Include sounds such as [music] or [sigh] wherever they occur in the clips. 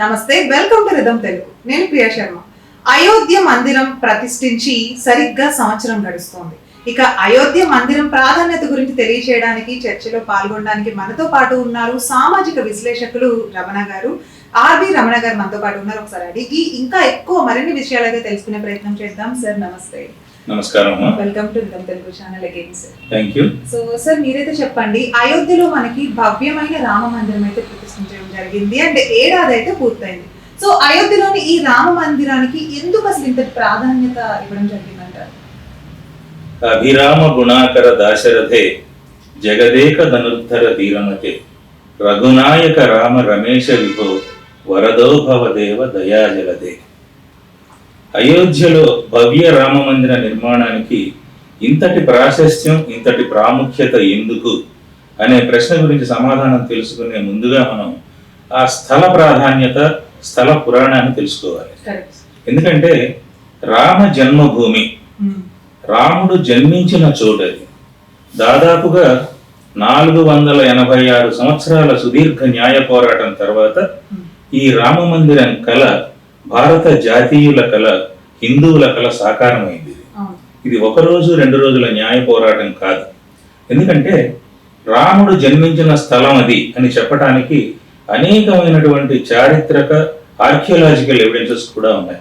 నమస్తే welcome to rhythm Telugu. నేను ప్రియా శర్మ. అయోధ్య మందిరం ప్రతిష్ఠించి సరిగ్గా సంవత్సరం గడుస్తోంది. ఇక అయోధ్య మందిరం ప్రాధాన్యత గురించి తెలియచేయడానికి చర్చలో పాల్గొనడానికి మనతో పాటు ఉన్నారు సామాజిక విశ్లేషకులు రమణ గారు. ఆర్వి రమణ గారు మనతో పాటు ఉన్నారు. ఒకసారి అడిగి ఇంకా ఎక్కువ మరిన్ని విషయాలు అయితే తెలుసుకునే ప్రయత్నం చేద్దాం. సార్ నమస్తే. నమస్కారం welcome to Telugu channel again sir thank you so sir మీరైతే చెప్పండి అయోధ్యలో మనకి భవ్యమైన రామ మందిరం అయితే ప్రతిష్ఠించడం జరిగింది. అండ్ ఏడాది అయితే పూర్తయింది. సో అయోధ్యలోని ఈ రామ మందిరానికి ఎందుకు అసలు ఇంత ప్రాధాన్యత ఇవ్వడం జరిగిందంటారు? అభిరామ గుణాకర దాశరథే జగదేక ధనుర్ధర ధీరమతే రఘునాయక రామ రమేశ విభో వరదో భవదేవ దయాజలదే అయోధ్యలో భవ్య రామ మందిర నిర్మాణానికి ఇంతటి ప్రాశస్త్యం ఇంతటి ప్రాముఖ్యత ఎందుకు? అనే ప్రశ్న గురించి సమాధానం తెలుసుకునే ముందుగా మనం ఆ స్థల ప్రాధాన్యత స్థల పురాణాన్ని తెలుసుకోవాలి. ఎందుకంటే రామ జన్మభూమి రాముడు జన్మించిన చోటది దాదాపుగా నాలుగు వందల ఎనభై ఆరు సంవత్సరాల సుదీర్ఘ న్యాయ పోరాటం తర్వాత ఈ రామ మందిరం కళ భారత జాతీయుల కళ హిందువుల కళ సాకారమైంది. ఇది ఒక రోజు రెండు రోజుల న్యాయ పోరాటం కాదు. ఎందుకంటే రాముడు జన్మించిన స్థలం అది అని చెప్పడానికి అనేకమైనటువంటి చారిత్రక ఆర్కియలాజికల్ ఎవిడెన్సెస్ కూడా ఉన్నాయి.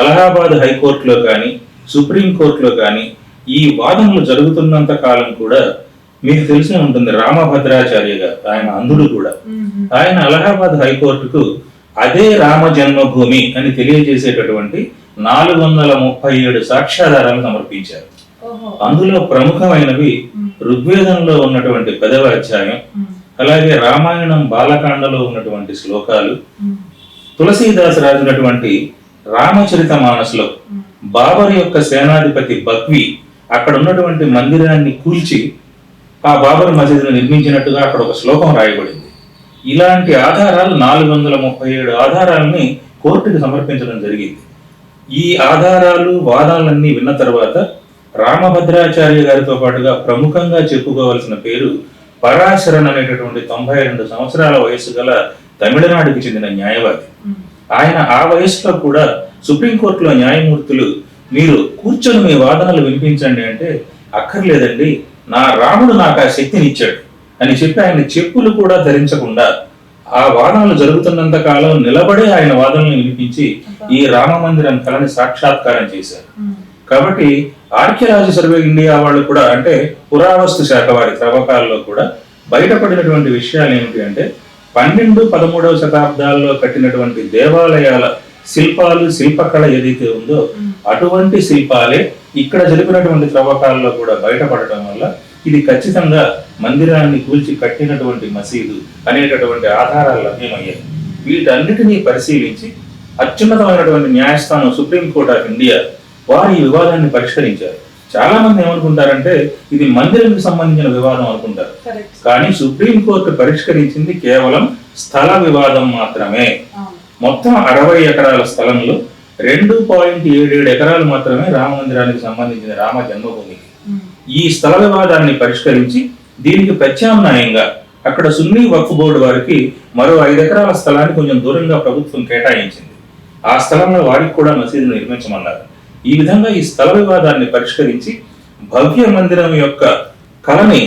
అలహాబాద్ హైకోర్టులో కానీ సుప్రీం కోర్టులో కానీ ఈ వాదనలు జరుగుతున్నంత కాలం కూడా మీకు తెలిసే ఉంటుంది. రామభద్రాచార్య గారు ఆయన అంధుడు కూడా. ఆయన అలహాబాద్ హైకోర్టుకు అదే రామ జన్మభూమి అని తెలియజేసేటటువంటి నాలుగు వందల ముప్పై ఏడు సాక్ష్యాధారాలు సమర్పించారు. అందులో ప్రముఖమైనవి ఋగ్వేదంలో ఉన్నటువంటి పదవ అధ్యాయం అలాగే రామాయణం బాలకాండలో ఉన్నటువంటి శ్లోకాలు తులసీదాస్ రాసినటువంటి రామచరిత మానసులో బాబర్ యొక్క సేనాధిపతి బక్వి అక్కడ ఉన్నటువంటి మందిరాన్ని కూల్చి ఆ బాబర్ మసీదును నిర్మించినట్టుగా అక్కడ ఒక శ్లోకం రాయబడింది. ఇలాంటి ఆధారాలు నాలుగు వందల ముప్పై ఏడు ఆధారాలని కోర్టుకు సమర్పించడం జరిగింది. ఈ ఆధారాలు వాదాలన్నీ విన్న తర్వాత రామభద్రాచార్య గారితో పాటుగా ప్రముఖంగా చెప్పుకోవాల్సిన పేరు పరాశరణ్ అనేటటువంటి తొంభై రెండు సంవత్సరాల వయసు గల తమిళనాడుకి చెందిన న్యాయవాది. ఆయన ఆ వయసులో కూడా సుప్రీంకోర్టులో న్యాయమూర్తులు మీరు కూర్చొని మీ వాదనలు వినిపించండి అంటే అక్కర్లేదండి. నా రాముడు నాకు ఆ శక్తిని ఇచ్చాడు అని చెప్పి ఆయన చెప్పులు కూడా ధరించకుండా ఆ వాదనలు జరుగుతున్నంత కాలం నిలబడే ఆయన వాదనలు వినిపించి ఈ రామ మందిరం కళని సాక్షాత్కారం చేశారు. కాబట్టి ఆర్కియలాజీ సర్వే ఇండియా వాళ్ళు కూడా అంటే పురావస్తు శాఖ వారి త్రవ్వకాల్లో కూడా బయటపడినటువంటి విషయాలు ఏమిటి అంటే పన్నెండు పదమూడవ శతాబ్దాల్లో కట్టినటువంటి దేవాలయాల శిల్పాలు శిల్పకళ ఏదైతే ఉందో అటువంటి శిల్పాలే ఇక్కడ జరిపినటువంటి త్రవ్వకాల్లో కూడా బయటపడటం వల్ల ఇది ఖచ్చితంగా మందిరాన్ని కూల్చి కట్టినటువంటి మసీదు అనేటటువంటి ఆధారాలు లభ్యమయ్యాయి. వీటన్నిటినీ పరిశీలించి అత్యున్నతమైనటువంటి న్యాయస్థానం సుప్రీంకోర్టు ఆఫ్ ఇండియా వారు ఈ వివాదాన్ని పరిష్కరించారు. చాలా మంది ఏమనుకుంటారంటే ఇది మందిరానికి సంబంధించిన వివాదం అనుకుంటారు. కానీ సుప్రీంకోర్టు పరిష్కరించింది కేవలం స్థల వివాదం మాత్రమే. మొత్తం అరవై ఎకరాల స్థలంలో రెండు పాయింట్ ఏడేడు ఎకరాలు మాత్రమే రామ మందిరానికి సంబంధించిన రామ జన్మభూమికి. ఈ స్థల వివాదాన్ని పరిష్కరించి దీనికి ప్రత్యామ్నాయంగా అక్కడ సున్నీ వక్ఫ్ బోర్డు వారికి మరో ఐదు ఎకరాల స్థలాన్ని కొంచెం దూరంగా ప్రభుత్వం కేటాయించింది. ఆ స్థలంలో వారికి కూడా మసీదును నిర్మించమన్నారు. ఈ విధంగా ఈ స్థల వివాదాన్ని పరిష్కరించి భవ్య మందిరం యొక్క కళని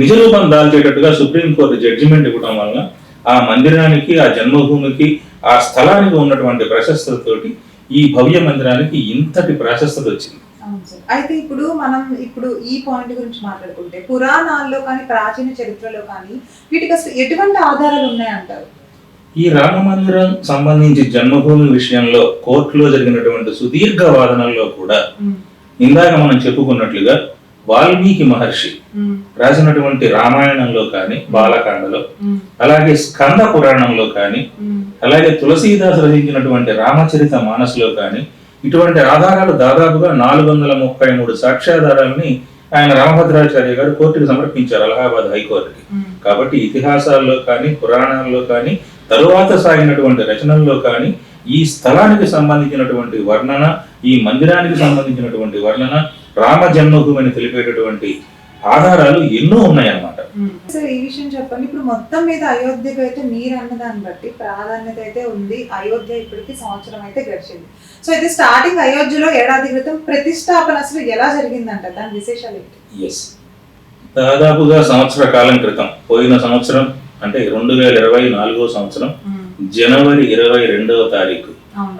నిజ రూపం దాల్చేటట్టుగా సుప్రీంకోర్టు జడ్జిమెంట్ ఇవ్వడం వలన ఆ మందిరానికి ఆ జన్మభూమికి ఆ స్థలానికి ఉన్నటువంటి ప్రశస్తతతోటి ఈ భవ్య మందిరానికి ఇంతటి ప్రశస్తత వచ్చింది. అయితే ఇప్పుడు మనం ఇప్పుడు ఈ పాయింట్ గురించి మాట్లాడుకుంటే పురాణాల్లో కానీ ప్రాచీన చరిత్రలో కానీ వీటికి అసలు ఎటువంటి ఆధారాలు ఉన్నాయంటారు? ఈ రామ మందిరం సంబంధించి జన్మభూమి విషయంలో కోర్టులో జరిగినటువంటి సుదీర్ఘ వాదనల్లో కూడా ఇందాక మనం చెప్పుకున్నట్లుగా వాల్మీకి మహర్షి రాసినటువంటి రామాయణంలో కానీ బాలకాండలో అలాగే స్కంద పురాణంలో కానీ అలాగే తులసీదాస్ రచించినటువంటి రామచరిత మానసులో కానీ ఇటువంటి ఆధారాలు దాదాపుగా నాలుగు వందల ముప్పై మూడు సాక్ష్యాధారాలని ఆయన రామభద్రాచార్య గారు కోర్టుకు సమర్పించారు అలహాబాద్ హైకోర్టుకి. కాబట్టి ఇతిహాసాల్లో కానీ పురాణాల్లో కానీ తరువాత సాగినటువంటి రచనల్లో కానీ ఈ స్థలానికి సంబంధించినటువంటి వర్ణన ఈ మందిరానికి సంబంధించినటువంటి వర్ణన రామ జన్మభూమి అని తెలిపేటటువంటి ఆధారాలు ఎన్నో ఉన్నాయన్నమాట. సార్ ఈ విషయం చెప్పండి. ఇప్పుడు మొత్తం మీద అయోధ్యకు అయితే మీరు అన్న దాన్ని బట్టి ప్రాధాన్యత అయితే ఉంది. అయోధ్య ఇప్పటికి సంవత్సరం అయితే గడిచింది. సో ఇది స్టార్టింగ్ అయోధ్యలో ఏడాది క్రితం ప్రతిష్టాపన అసలు ఎలా జరిగిందంట? దాని విశేషాలు ఏంటి? దాదాపుగా సంవత్సర కాలం క్రితం పోయిన సంవత్సరం అంటే రెండు వేల ఇరవై నాలుగో సంవత్సరం జనవరి ఇరవై రెండవ తారీఖు.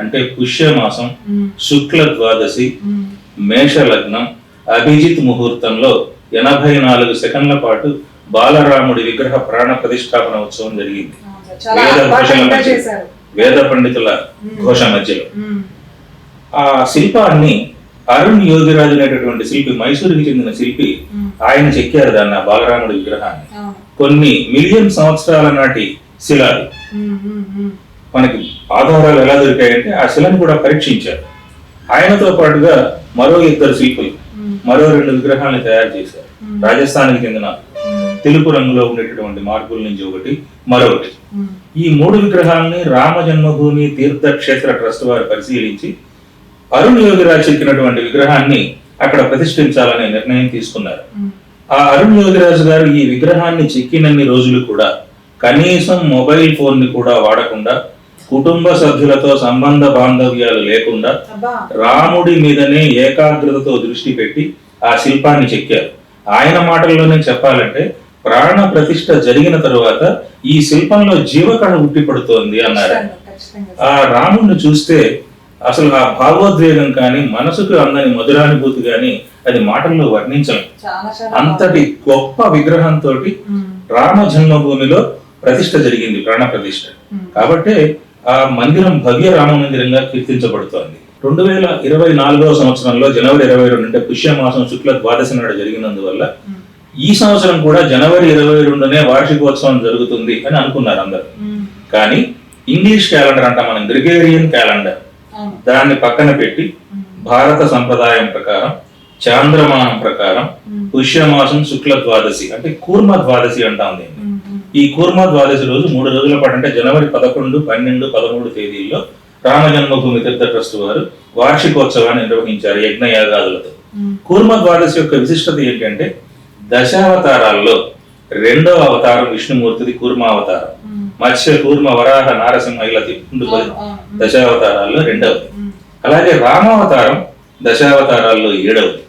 అంటే పుష్య మాసం ఉమ్, శుక్ల ద్వాదశి మేష లగ్నం అభిజిత్ ముహూర్తంలో ఎనభై నాలుగు సెకండ్ల పాటు బాలరాముడి విగ్రహ ప్రాణ ప్రతిష్టాపన ఉత్సవం జరిగింది. వేద ఘోషల అద్భుతంగా మధ్య చేశారు. వేద పండితుల ఘోష మధ్యలో. ఆ శిల్పాన్ని అరుణ్ యోగిరాజు అనేటటువంటి శిల్పి మైసూరుకి చెందిన శిల్పి ఆయన చెక్కారు దాన్ని ఆ బాలరాముడి విగ్రహాన్ని. కొన్ని మిలియన్ సంవత్సరాల నాటి శిల అది. ఉమ్, ఉమ్, ఉమ్, మనకి ఆధారాలు ఎలా దొరికాయంటే ఆ శిలను కూడా పరీక్షించారు. ఆయనతో పాటుగా మరో ఇద్దరు శిల్పులు మరో రెండు విగ్రహాలను తయారు చేశారు. రాజస్థాన్కి చెందిన తెలుపు రంగులో ఉండేటటువంటి మార్పుల నుంచి ఒకటి మరొకటి. ఈ మూడు విగ్రహాలని రామ జన్మభూమి తీర్థక్షేత్ర ట్రస్ట్ వారు పరిశీలించి అరుణ్ యోగిరాజ్ చెక్కినటువంటి విగ్రహాన్ని అక్కడ ప్రతిష్ఠించాలనే నిర్ణయం తీసుకున్నారు. ఆ అరుణ్ యోగిరాజు గారు ఈ విగ్రహాన్ని చెక్కినన్ని రోజులు కూడా కనీసం మొబైల్ ఫోన్ని కూడా వాడకుండా కుటుంబ సభ్యులతో సంబంధ బాంధవ్యాలు లేకుండా రాముడి మీదనే ఏకాగ్రతతో దృష్టి పెట్టి ఆ శిల్పాన్ని చెక్కారు. ఆయన మాటల్లోనే చెప్పాలంటే ప్రాణ ప్రతిష్ఠ జరిగిన తరువాత ఈ శిల్పంలో జీవకళ ఉట్టిపడుతోంది అన్నారు. ఆ రాముడిని చూస్తే అసలు ఆ భావోద్వేగం కానీ మనసుకు అందని మధురానుభూతి కానీ అది మాటల్లో వర్ణించలేం చాలా చాలా అంతటి గొప్ప విగ్రహంతో రామ జన్మభూమిలో ప్రతిష్ఠ జరిగింది ప్రాణ ప్రతిష్ఠ ఉమ్, కాబట్టి ఆ మందిరం భవ్య రామ మందిరంగా కీర్తించబడుతోంది. రెండు వేల ఇరవై నాలుగవ సంవత్సరంలో జనవరి ఇరవై రెండు అంటే పుష్యమాసం శుక్ల ద్వాదశి నాడు జరిగినందువల్ల ఈ సంవత్సరం కూడా జనవరి ఇరవై రెండునే వార్షికోత్సవం జరుగుతుంది అని అనుకున్నారు అందరు. కానీ ఇంగ్లీష్ క్యాలెండర్ అంటాం మనం గ్రిగేరియన్ క్యాలెండర్. దాన్ని పక్కన పెట్టి భారత సంప్రదాయం ప్రకారం చాంద్రమానం ప్రకారం పుష్యమాసం శుక్ల ద్వాదశి అంటే కూర్మ ద్వాదశి అంటాం దీన్ని. ఈ కూర్మ ద్వాదశి రోజు మూడు రోజుల పాటు అంటే జనవరి పదకొండు పన్నెండు పదమూడు తేదీల్లో రామ జన్మభూమి తీర్థ ట్రస్ట్ వారు వార్షికోత్సవాన్ని నిర్వహించారు యజ్ఞయాగాదులతో. కూర్మ ద్వాదశి యొక్క విశిష్టత ఏంటంటే దశావతారాల్లో రెండవ అవతారం విష్ణుమూర్తిది కూర్మ అవతారం మత్స్య కూర్మ వరాహ నారసింహ ఇలా తిప్పుకుంటూ దశావతారాల్లో రెండవది. అలాగే రామావతారం దశావతారాల్లో ఏడవది.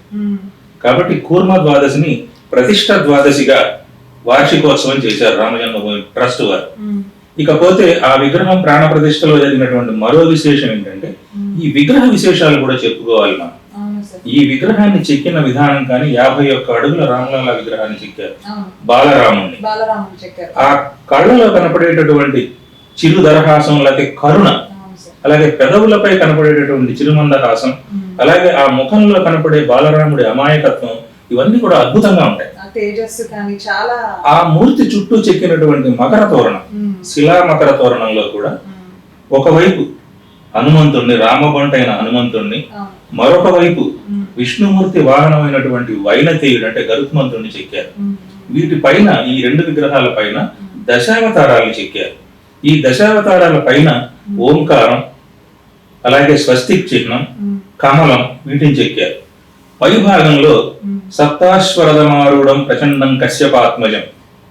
కాబట్టి కూర్మ ద్వాదశిని ప్రతిష్ట ద్వాదశిగా వార్షికోత్సవం చేశారు రామజన్మభూమి ట్రస్ట్ వారు. ఇకపోతే ఆ విగ్రహం ప్రాణ ప్రతిష్టలో జరిగినటువంటి మరో విశేషం ఏంటంటే ఈ విగ్రహ విశేషాలు కూడా చెప్పుకోవాలి మనం. ఈ విగ్రహాన్ని చెక్కిన విధానం కానీ యాభై ఒక్క అడుగుల రామలాల విగ్రహాన్ని చెక్కారు. చెక్కారు. ఆ కళ్ళలో కనపడేటటువంటి చిరు దరహాసం లేకపోతే కరుణ అలాగే పెదవులపై కనపడేటటువంటి చిరుమందహాసం అలాగే ఆ ముఖంలో కనపడే బాలరాముడి అమాయకత్వం ఇవన్నీ కూడా అద్భుతంగా ఉంటాయి. ఆ తేజస్సు కానీ చాలా ఆ మూర్తి చుట్టూ చెక్కినటువంటి మకర తోరణం శిలా మకర తోరణంలో కూడా ఒకవైపు హనుమంతుణ్ణి రామబంటైన హనుమంతుణ్ణి మరొక వైపు విష్ణుమూర్తి వాహనమైనటువంటి వైనతేయుడు అంటే గరుత్మంతుణ్ణి చెక్కారు. వీటి పైన ఈ రెండు విగ్రహాల పైన దశావతారాలు చెక్కారు. ఈ దశావతారాల పైన ఓంకారం అలాగే స్వస్తిక్ చిహ్నం కమలం వీటిని చెక్కారు. పై భాగంలో సప్తాశ్వరదమారూఢం ప్రచండం కశ్యపాత్మజం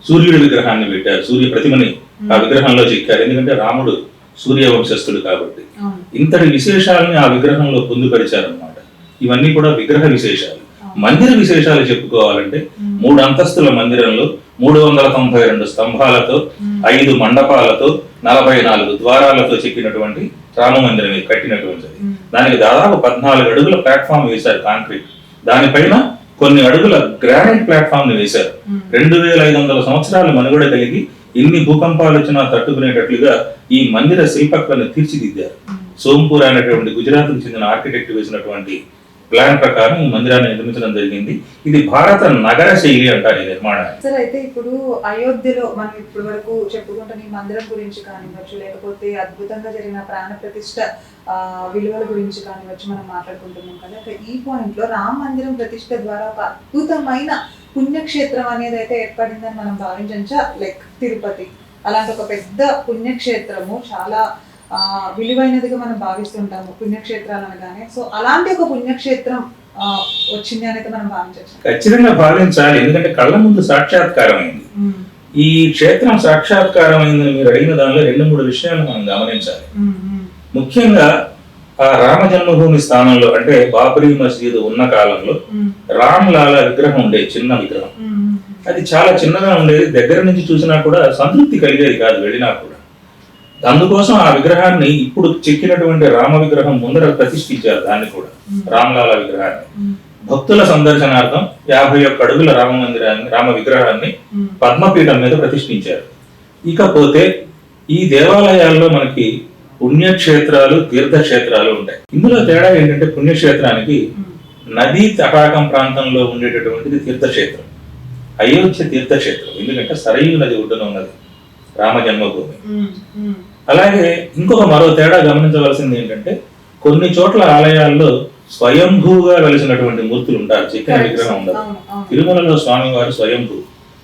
సూర్యుడి విగ్రహాన్ని పెట్టారు. సూర్య ప్రతిమని ఆ విగ్రహంలో చెక్కారు. ఎందుకంటే రాముడు సూర్యవంశస్థుడు కాబట్టి. ఇంతటి విశేషాలని ఆ విగ్రహంలో పొందుపరిచారన్నమాట. ఇవన్నీ కూడా విగ్రహ విశేషాలు. మందిర విశేషాలు చెప్పుకోవాలంటే మూడు అంతస్తుల మందిరంలో మూడు వందల తొంభై రెండు స్తంభాలతో ఐదు మండపాలతో నలభై నాలుగు ద్వారాలతో చెక్కినటువంటి రామ మందిరం ఇది కట్టినటువంటిది. దానికి దాదాపు పద్నాలుగు అడుగుల ప్లాట్ఫామ్ వేశారు కాంక్రీట్. దానిపైన కొన్ని అడుగుల గ్రానైట్ ప్లాట్ఫామ్ని వేశారు రెండు వేల ఐదు వందల సంవత్సరాలు మనుగడ కలిగి ఎన్ని భూకంపాలు వచ్చినా తట్టుకునేటట్లుగా ఈ మందిర శిల్పకళను తీర్చిదిద్దారు. సోంపూర్ అనేటువంటి గుజరాత్కు చెందిన ఆర్కిటెక్ట్ వేసినటువంటి ప్లాన్ ప్రకారం ఈ మందిరాన్ని నిర్మించడం జరిగింది. ఇది భారత నగర శైలి అంటారు ఈ నిర్మాణాన్ని. సార్ అయితే ఇప్పుడు అయోధ్యలో మనం ఇప్పటి వరకు చెప్పుకుంటున్న ఈ మందిరం గురించి కానివ్వచ్చు లేకపోతే అద్భుతంగా జరిగిన ప్రాణ ప్రతిష్ట ఆ, విలువల గురించి కానివ్వచ్చు మనం మాట్లాడుకుంటున్నాం కదా. ఇక ఈ పాయింట్లో రామ మందిరం ప్రతిష్ట ద్వారా ఒక అద్భుతమైన పుణ్యక్షేత్రం అనేది అయితే ఏర్పడిందని మనం భావించచ్చా? లైక్ తిరుపతి. అలాంటి ఒక పెద్ద పుణ్యక్షేత్రము చాలా విలువైనదిగా మనం భావిస్తుంటాము పుణ్యక్షేత్రాలు అనగానే. సో అలాంటి ఒక పుణ్యక్షేత్రం వచ్చింది అనేది మనం భావించవచ్చు. ఖచ్చితంగా భావించాలి. ఎందుకంటే కళ్ళ ముందు సాక్షాత్కారం అయింది ఈ క్షేత్రం సాక్షాత్కారం అయిందని మీరు అడిగిన దానిలో రెండు మూడు విషయాలు మనం గమనించాలి. ముఖ్యంగా ఆ రామ జన్మభూమి స్థానంలో అంటే బాబరీ మసీదు ఉన్న కాలంలో రామ్ లాలా విగ్రహం ఉండేది చిన్న విగ్రహం. అది చాలా చిన్నగా ఉండేది. దగ్గర నుంచి చూసినా కూడా సంతృప్తి కలిగేది కాదు వెళ్ళినా కూడా. అందుకోసం ఆ విగ్రహాన్ని ఇప్పుడు చెక్కినటువంటి రామ విగ్రహం ముందర ప్రతిష్ఠించారు దాన్ని కూడా రామలాల విగ్రహాన్ని. భక్తుల సందర్శనార్థం యాభై ఒక్క అడుగుల రామ మందిరాన్ని రామ విగ్రహాన్ని పద్మపీఠం మీద ప్రతిష్ఠించారు. ఇకపోతే ఈ దేవాలయాల్లో మనకి పుణ్యక్షేత్రాలు తీర్థక్షేత్రాలు ఉంటాయి. ఇందులో తేడా ఏంటంటే పుణ్యక్షేత్రానికి నదీ తటాకం ప్రాంతంలో ఉండేటటువంటిది తీర్థక్షేత్రం అయోధ్య తీర్థక్షేత్రం. ఎందుకంటే సరయూ నది ఒడ్డున ఉన్నది. రామ జన్మభూమి. అలాగే ఇంకొక మరో తేడా గమనించవలసింది ఏంటంటే కొన్ని చోట్ల ఆలయాల్లో స్వయంభూగా వెలిసినటువంటి మూర్తులు ఉంటారు. చెక్కిన విగ్రహం ఉండదు. తిరుమలలో స్వామివారు స్వయంభూ.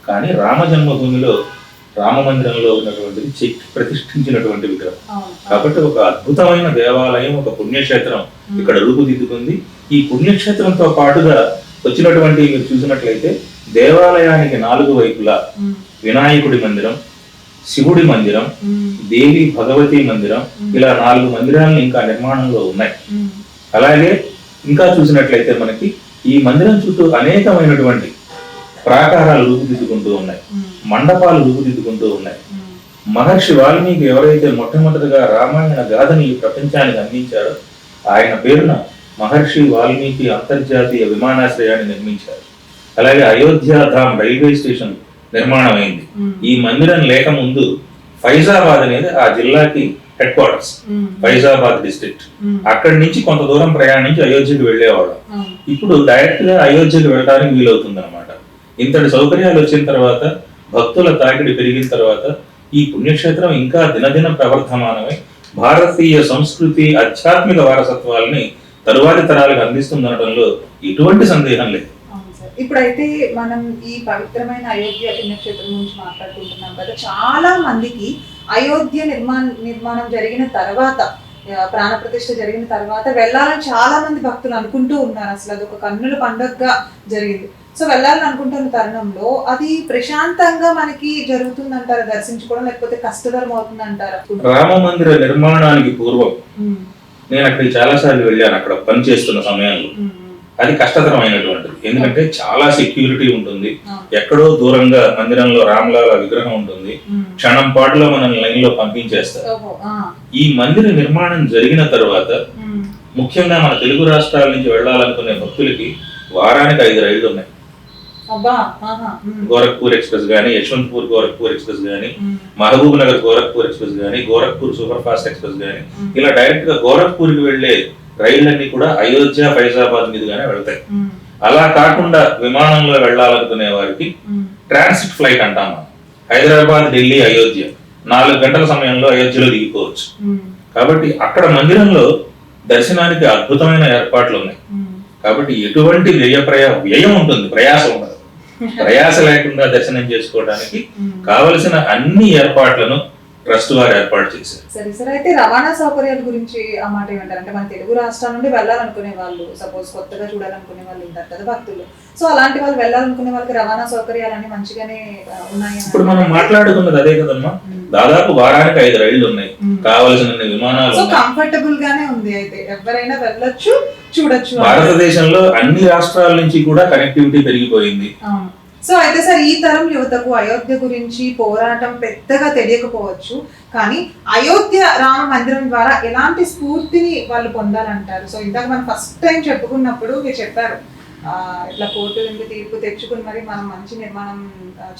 కానీ రామ జన్మభూమిలో రామ మందిరంలో ఉన్నటువంటిది చెక్కి ప్రతిష్ఠించినటువంటి విగ్రహం. కాబట్టి ఒక అద్భుతమైన దేవాలయం ఒక పుణ్యక్షేత్రం ఇక్కడ రూపుదిద్దుకుంది. ఈ పుణ్యక్షేత్రంతో పాటుగా వచ్చినటువంటి మీరు చూసినట్లయితే దేవాలయానికి నాలుగు వైపులా వినాయకుడి మందిరం శివుడి మందిరం దేవి భగవతి మందిరం ఇలా నాలుగు మందిరాలు ఇంకా నిర్మాణంలో ఉన్నాయి. అలాగే ఇంకా చూసినట్లయితే మనకి ఈ మందిరం చుట్టూ అనేకమైనటువంటి ప్రాకారాలు రూపుదిద్దుకుంటూ ఉన్నాయి. మండపాలు రూపుదిద్దుకుంటూ ఉన్నాయి. మహర్షి వాల్మీకి ఎవరైతే మొట్టమొదటిగా రామాయణ గాథని ఈ ప్రపంచానికి అందించారో ఆయన పేరున మహర్షి వాల్మీకి అంతర్జాతీయ విమానాశ్రయాన్ని నిర్మించారు. అలాగే అయోధ్య ధామ్ రైల్వే స్టేషన్ నిర్మాణం అయింది ఈ మందిరం లేక ముందు ఫైజాబాద్ అనేది ఆ జిల్లాకి హెడ్ క్వార్టర్స్ ఫైజాబాద్ డిస్ట్రిక్ట్ అక్కడి నుంచి కొంత దూరం ప్రయాణించి అయోధ్యకి వెళ్ళేవాడు. ఇప్పుడు డైరెక్ట్గా అయోధ్యకి వెళ్ళడానికి వీలవుతుంది అనమాట ఇంతటి సౌకర్యాలు వచ్చిన తర్వాత భక్తుల తాకిడి పెరిగిన తర్వాత ఈ పుణ్యక్షేత్రం ఇంకా దినదిన ప్రవర్ధమానమై భారతీయ సంస్కృతి ఆధ్యాత్మిక వారసత్వాల్ని తరువాతి తరాలకు అందిస్తుందనడంలో ఎటువంటి సందేహం లేదు. ఇప్పుడైతే మనం ఈ పవిత్రమైన అయోధ్య పుణ్యక్షేత్రం గురించి మాట్లాడుకుంటున్నాం కదా. చాలా మందికి అయోధ్య నిర్మాణ నిర్మాణం జరిగిన తర్వాత ఆ, ప్రాణ ప్రతిష్ఠ జరిగిన తర్వాత వెళ్ళాలని చాలా మంది భక్తులు అనుకుంటూ ఉన్నారు. అసలు అది ఒక కన్నుల పండుగగా జరిగింది. సో వెళ్ళాలని అనుకుంటున్న తరుణంలో అది ప్రశాంతంగా మనకి జరుగుతుందంటారా? దర్శించుకోవడం లేకపోతే కష్టతరం అవుతుందంటారా? రామ మందిర నిర్మాణానికి పూర్వం నేను అక్కడికి చాలా సార్లు వెళ్ళాను. అక్కడ పనిచేస్తున్న సమయంలో. ఉమ్, అది కష్టతరమైనటువంటిది. ఎందుకంటే చాలా సెక్యూరిటీ ఉంటుంది. ఎక్కడో దూరంగా మందిరంలో రామలాల విగ్రహం ఉంటుంది. క్షణం పాటులో మనల్ని లైన్లో పంపించేస్తారు ఈ మందిర నిర్మాణం జరిగిన తర్వాత ముఖ్యంగా మన తెలుగు రాష్ట్రాల నుంచి వెళ్ళాలనుకునే భక్తులకి వారానికి ఐదు రైళ్ళు ఉన్నాయి. గోరఖ్పూర్ ఎక్స్ప్రెస్ గానీ యశ్వంత్పూర్ గోరఖ్పూర్ ఎక్స్ప్రెస్ గానీ మహబూబ్ నగర్ గోరఖ్పూర్ ఎక్స్ప్రెస్ గానీ గోరఖ్పూర్ సూపర్ ఫాస్ట్ ఎక్స్ప్రెస్ గానీ. ఇలా డైరెక్ట్గా గోరఖ్పూర్కి వెళ్ళే రైళ్ళన్నీ కూడా అయోధ్య ఫైజాబాద్ మీదుగానే వెళ్తాయి. అలా కాకుండా విమానంలో వెళ్ళాలనుకునే వారికి ట్రాన్సిట్ ఫ్లైట్ అంటాం మనం. హైదరాబాద్ ఢిల్లీ అయోధ్య. నాలుగు గంటల సమయంలో అయోధ్యలో దిగిపోవచ్చు. కాబట్టి అక్కడ మందిరంలో దర్శనానికి అద్భుతమైన ఏర్పాట్లు ఉన్నాయి. కాబట్టి ఎటువంటి వ్యయ ప్రయా వ్యయం ఉంటుంది ప్రయాసం ఉండదు. [laughs] ప్రయాస లేకుండా దర్శనం చేసుకోవడానికి. కావలసిన అన్ని ఏర్పాట్లను ట్రస్ట్ వారు ఏర్పాటు చేశారు. సరే సరే. అయితే రవాణా సౌకర్యాల గురించి ఆ మాట ఏమంటారు? అంటే మన తెలుగు రాష్ట్రాల నుండి వెళ్ళాలనుకునే వాళ్ళు సపోజ్ కొత్తగా చూడాలనుకునే వాళ్ళు ఉంటారు కదా భక్తులు. సో అలాంటి వాళ్ళు వెళ్ళాలనుకునే వాళ్ళకి రవాణా సౌకర్యాలు అన్ని మంచిగానే ఉన్నాయి? ఇప్పుడు మనం. మాట్లాడుకున్నది అదే కదమ్మా. దాదాపు వారానికి ఐదు రైళ్ళు ఉన్నాయి. కావలసిన విమానాలు సో కంఫర్టబుల్ గానే ఉంది అయితే. ఎవరైనా వెళ్ళొచ్చు చూడొచ్చు భారతదేశంలో అన్ని రాష్ట్రాల నుంచి కూడా కనెక్టివిటీ పెరిగిపోయింది. సో అయితే సార్ ఈ తరం యువతకు అయోధ్య గురించి పోరాటం పెద్దగా తెలియకపోవచ్చు కానీ అయోధ్య రామ మందిరం ద్వారా ఎలాంటి స్ఫూర్తిని వాళ్ళు పొందాలంటారు? సో ఇందాక మనం ఫస్ట్ టైం చెప్పుకున్నప్పుడు మీరు చెప్పారు ఇట్లా కోర్టు నుండి తీర్పు తెచ్చుకుని మరి మనం మంచి నిర్మాణం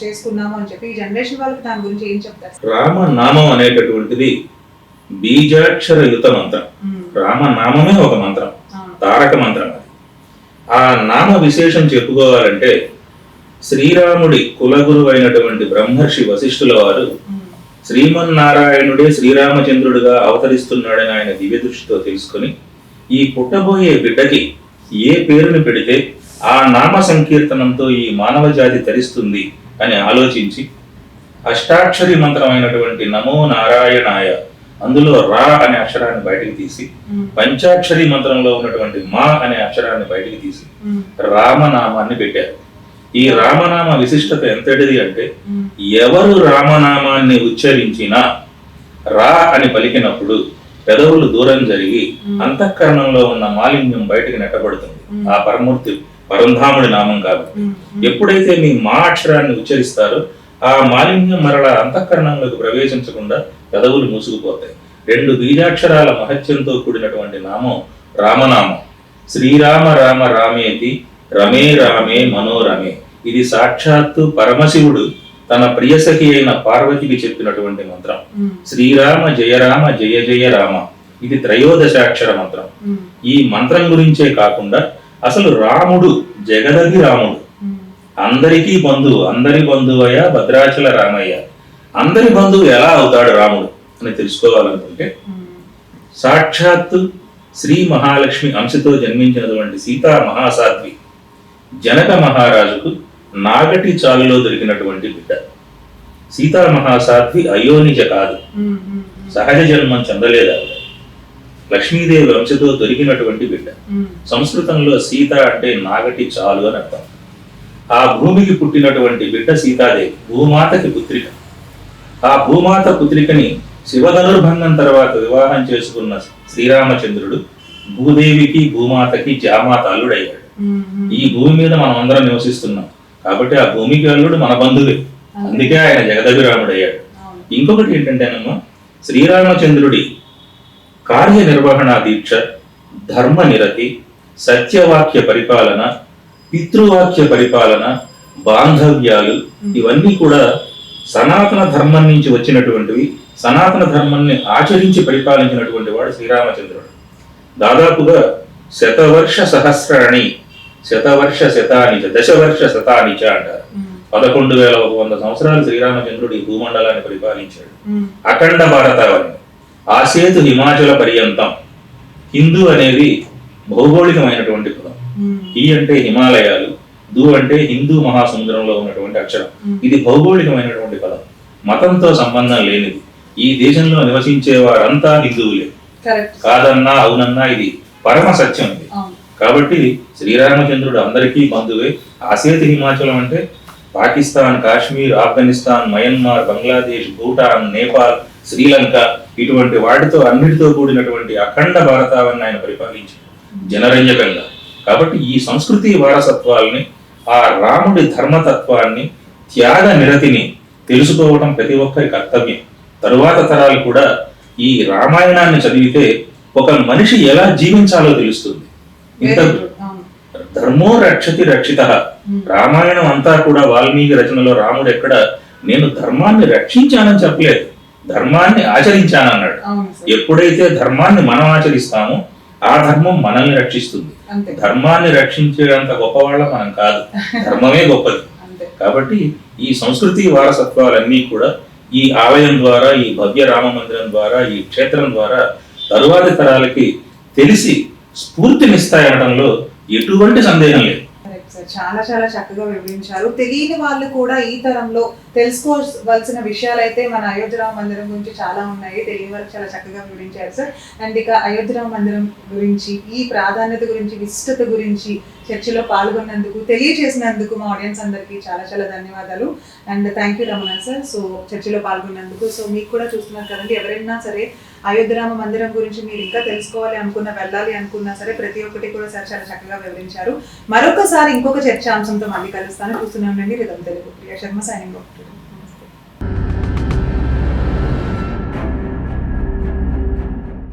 చేసుకున్నాము అని చెప్పి ఈ జనరేషన్ వాళ్ళకి దాని గురించి ఏం చెప్తారు? రామనామం అనేటటువంటిది బీజాక్షర యుత మంత్రం. రామనామమే ఒక మంత్రం. తారక మంత్రం అది. ఆ నామ విశేషం చెప్పుకోవాలంటే శ్రీరాముడి కులగురు అయినటువంటి బ్రహ్మర్షి వశిష్ఠుల వారు శ్రీమన్నారాయణుడే శ్రీరామచంద్రుడిగా అవతరిస్తున్నాడని ఆయన దివ్య దృష్టితో తెలుసుకుని ఈ పుట్టబోయే బిడ్డకి ఏ పేరుని పెడితే ఆ నామ సంకీర్తనంతో ఈ మానవ జాతి తరిస్తుంది అని ఆలోచించి అష్టాక్షరి మంత్రమైనటువంటి నమో నారాయణాయ అందులో రా అనే అక్షరాన్ని బయటికి తీసి పంచాక్షరి మంత్రంలో ఉన్నటువంటి మా అనే అక్షరాన్ని బయటికి తీసి రామనామాన్ని పెట్టారు. ఈ రామనామ విశిష్టత ఎంతటిది అంటే ఎవరు రామనామాన్ని ఉచ్చరించినా రా అని పలికినప్పుడు పెదవులు దూరం జరిగి. అంతఃకరణంలో ఉన్న మాలిన్యం బయటకు నెట్టబడుతుంది. ఆ పరమూర్తి పరంధాముడి నామం కాబట్టి ఉమ్, ఎప్పుడైతే మీ మా అక్షరాన్ని ఉచ్చరిస్తారో ఆ మాలిన్యం మరల అంతఃకరణంలోకి ప్రవేశించకుండా పెదవులు మూసుకుపోతాయి. రెండు బీజాక్షరాల మహత్యంతో కూడినటువంటి నామం రామనామం. శ్రీరామ రామ రామేతి రమే రామే మనోరమే. ఇది సాక్షాత్తు పరమశివుడు తన ప్రియసఖి అయిన పార్వతికి చెప్పినటువంటి మంత్రం. శ్రీరామ జయ రామ జయ జయ రామ. ఇది త్రయోదశాక్షర మంత్రం. ఈ మంత్రం గురించే కాకుండా అసలు రాముడు జగదగి రాముడు అందరికీ బంధువు అందరి బంధువయ్య భద్రాచల రామయ్య అందరి బంధువు ఎలా అవుతాడు రాముడు అని తెలుసుకోవాలనుకుంటే సాక్షాత్తు శ్రీ మహాలక్ష్మి అంశతో జన్మించినటువంటి సీతా మహాసాధ్వి జనక మహారాజుకు నాగటి చాలులో దొరికినటువంటి బిడ్డ. సీతా మహాసాధ్వి అయోనిజ కాదు. సహజ జన్మం చెందలేదు లక్ష్మీదేవి వంశతో దొరికినటువంటి బిడ్డ. సంస్కృతంలో సీత అంటే నాగటి చాలు అని అర్థం. ఆ భూమికి పుట్టినటువంటి బిడ్డ సీతాదేవి భూమాతకి పుత్రిక. ఆ భూమాత పుత్రికని శివధనుర్భంగం తర్వాత వివాహం చేసుకున్న శ్రీరామచంద్రుడు భూదేవికి భూమాతకి జామాత అల్లుడయ్యాడు ఉమ్, ఉమ్. ఈ భూమి మీద మనం అందరం నివసిస్తున్నాం. కాబట్టి ఆ భూమికి అల్లుడు మన బంధువే. అందుకే ఆయన జగదభిరాముడయ్యాడు. అవును. ఇంకొకటి ఏంటంటేనమ్మా శ్రీరామచంద్రుడి కార్యనిర్వహణ దీక్ష ధర్మ నిరతి సత్యవాక్య పరిపాలన పితృవాక్య పరిపాలన బాంధవ్యాలు ఇవన్నీ కూడా సనాతన ధర్మం నుంచి వచ్చినటువంటివి సనాతన ధర్మాన్ని ఆచరించి పరిపాలించినటువంటి వాడు శ్రీరామచంద్రుడు. దాదాపుగా శతవర్ష సహస్రాణి శతవర్ష శతానిచ దశవర్ష శతానిచ అంటారు. పదకొండు వేల ఒక వంద సంవత్సరాలు శ్రీరామచంద్రుడు ఈ భూమండలాన్ని పరిపాలించాడు. అఖండ భారతావని ఆసేతు హిమాచల పర్యంతం. హిందూ అనేది భౌగోళికమైనటువంటి పదం. ఈ అంటే హిమాలయాలు దు అంటే హిందూ మహాసముద్రంలో ఉన్నటువంటి అక్షరం. ఇది భౌగోళికమైనటువంటి పదం. మతంతో సంబంధం లేనిది. ఈ దేశంలో నివసించే వారంతా హిందువులే కాదన్నా అవునన్నా ఇది పరమ సత్యం ఇది. కాబట్టి శ్రీరామచంద్రుడు అందరికీ బంధువే. ఆసేతి హిమాచలం అంటే పాకిస్తాన్ కాశ్మీర్ ఆఫ్ఘనిస్తాన్ మయన్మార్ బంగ్లాదేశ్ భూటాన్ నేపాల్ శ్రీలంక. ఇటువంటి వాటితో అన్నిటితో కూడినటువంటి అఖండ భారతావన్ని ఆయన పరిపాలించారు జనరంజకంగా. కాబట్టి ఈ సంస్కృతి వారసత్వాల్ని ఆ రాముడి ధర్మతత్వాన్ని త్యాగ నిరతిని తెలుసుకోవడం ప్రతి ఒక్కరి కర్తవ్యం. తరువాత తరాలు కూడా ఈ రామాయణాన్ని చదివితే ఒక మనిషి ఎలా జీవించాలో తెలుస్తుంది. ఇంత ధర్మో రక్షతి రక్షిత. ఉమ్, రామాయణం అంతా కూడా వాల్మీకి రచనలో రాముడు ఎక్కడ నేను ధర్మాన్ని రక్షించానని చెప్పలేదు. ధర్మాన్ని ఆచరించానన్నాడు. అవును సార్. ఎప్పుడైతే ధర్మాన్ని మనం ఆచరిస్తామో ఆ ధర్మం మనల్ని రక్షిస్తుంది. ధర్మాన్ని రక్షించేంత గొప్పవాళ్ళ మనం కాదు. ధర్మమే గొప్పది. కాబట్టి ఈ సంస్కృతి వారసత్వాలన్నీ కూడా ఈ ఆలయం ద్వారా ఈ భవ్య రామ మందిరం ద్వారా ఈ క్షేత్రం ద్వారా తరువాతి తరాలకి తెలిసి స్ఫూర్తినిస్తాయనడంలో ఎటువంటి సందేహం లేదు. చాలా చాలా చక్కగా వివరించారు. తెలియని వాళ్ళు కూడా ఈ తరంలో తెలుసుకోవలసిన విషయాలు అయితే మన అయోధ్యరామ మందిరం గురించి చాలా ఉన్నాయి. తెలియని వాళ్ళు చాలా చక్కగా వివరించారు సార్ అండ్ ఇక అయోధ్యరామ మందిరం గురించి ఈ ప్రాధాన్యత గురించి విశిష్టత గురించి చర్చలో పాల్గొన్నందుకు తెలియజేసినందుకు మా ఆడియన్స్ అందరికీ చాలా చాలా ధన్యవాదాలు. And thank you Ramana sir so చర్చలో పాల్గొన్నందుకు. సో మీకు కూడా చూస్తున్నారు కదండి ఎవరైనా సరే అయోధ్యరామ మందిరం గురించి మీరు ఇంకా తెలుసుకోవాలి అనుకున్నా వెళ్ళాలి అనుకున్నా సరే ప్రతి ఒక్కటి కూడా సార్ చాలా చక్కగా వివరించారు. మరొకసారి ఇంకొక చర్చాంశంతో మళ్ళీ కలుస్తాను. చూస్తున్నాం ఉండండి. రిధం తెలుగు. ప్రియ శర్మ సైనింగ్